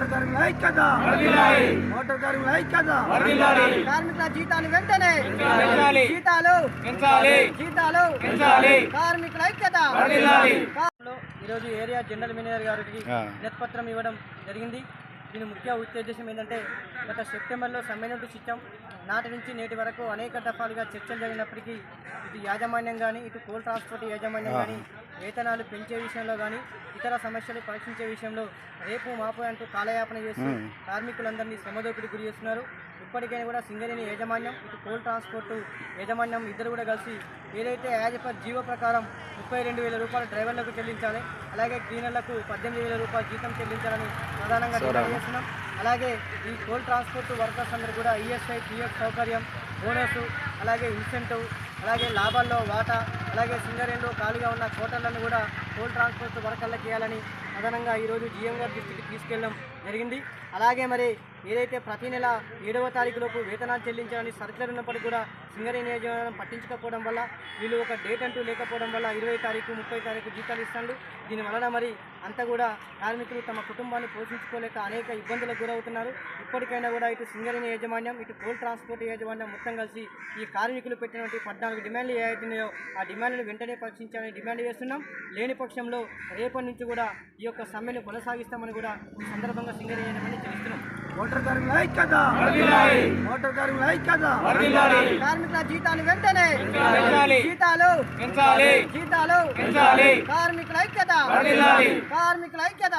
Motor కార్మికుల ఐక్యత. Motor కార్మికుల ఐక్యత. కార్మికుల జీతాలు వెంటనే. జీతాలు. పెంచాలి. జీతాలు. పెంచాలి. కార్మికుల ఐక్యత. ఈరోజు ఏరియా జనరల్ మేనేజర్ గారికి వినతిపత్రం ఇవ్వడం జరిగింది. దీని ముఖ్య ఉద్దేశం ఏంటంటే గత సెప్టెంబర్లో సమ్మె నోటీస్ ఇచ్చాం నాటి నుంచి నేటి వరకు అనేక దఫాలుగా చర్చలు జరిగినప్పటికీ ఇటు యాజమాన్యం కానీ ఇటు కోల్ ట్రాన్స్పోర్ట్ యాజమాన్యం కానీ వేతనాలు పెంచే విషయంలో కానీ ఇతర సమస్యలు పరీక్షించే విషయంలో రేపు మాపు అంటూ కాలయాపన చేస్తూ కార్మికులందరినీ శ్రమదోపిడి గురి చేస్తున్నారు. ఇప్పటికైనా కూడా సింగరేణి యాజమాన్యం ఇటు కోల్ ట్రాన్స్పోర్ట్ యాజమాన్యం ఇద్దరు కూడా కలిసి ఏదైతే యాజ్ పర్ జీవో ప్రకారం ముప్పై రెండు వేల రూపాయలు డ్రైవర్లకు చెల్లించాలి అలాగే క్లీనర్లకు పద్దెనిమిది వేల రూపాయలు జీతం చెల్లించాలని ప్రధానంగా డిమాండ్ చేస్తున్నాం. అలాగే ఈ కోల్ ట్రాన్స్పోర్ట్ వర్కర్స్ అందరూ కూడా ఈఎస్ఐ పిఎఫ్ సౌకర్యం బోనస్ అలాగే ఇన్సెంటివ్ అలాగే లాభాల్లో వాటా అలాగే సింగరేణిలో ఖాళీగా ఉన్న కోటర్లను కూడా కోల్ ట్రాన్స్పోర్ట్ వర్కర్లకు ఇవ్వాలని అదనంగా ఈరోజు జీఎం గారి దృష్టికి తీసుకెళ్ళడం జరిగింది. అలాగే మరి ఏదైతే ప్రతి నెల ఏడవ తారీఖులోపు వేతనాలు చెల్లించాలని సర్కులర్ ఉన్నప్పటికీ కూడా సింగరేణి నియోజకవర్గం పట్టించకపోవడం వల్ల వీళ్ళు ఒక డేట్ అంటూ లేకపోవడం వల్ల ఇరవై తారీఖు ముప్పై తారీఖు జీతాలు ఇస్తాడు. దీని వలన మరి అంతా కూడా కార్మికులు తమ కుటుంబాన్ని పోషించుకోలేక అనేక ఇబ్బందులకు గురవుతున్నారు. ఇప్పటికైనా కూడా ఇటు సింగరేణి యాజమాన్యం ఇటు కోల్ ట్రాన్స్పోర్ట్ యాజమాన్యం మొత్తం కలిసి ఈ కార్మికులు పెట్టినటువంటి పద్నాలుగు డిమాండ్లు ఏవైతున్నాయో ఆ డిమాండ్లను వెంటనే పరీక్షించాలని డిమాండ్ చేస్తున్నాం. లేని పక్షంలో రేపటి నుంచి కూడా ఈ యొక్క సమ్మెను కొనసాగిస్తామని కూడా ఈ సందర్భంగా సింగరేణి యాజమాన్యం తెలుస్తున్నాం ఐక్యత కార్మికుల ఐక్యత కార్మికుల జీతాలు వెంటనే పెంచాలి. జీతాలు పెంచాలి. జీతాలు పెంచాలి. కార్మికుల ఐక్యత. కార్మికుల ఐక్యత.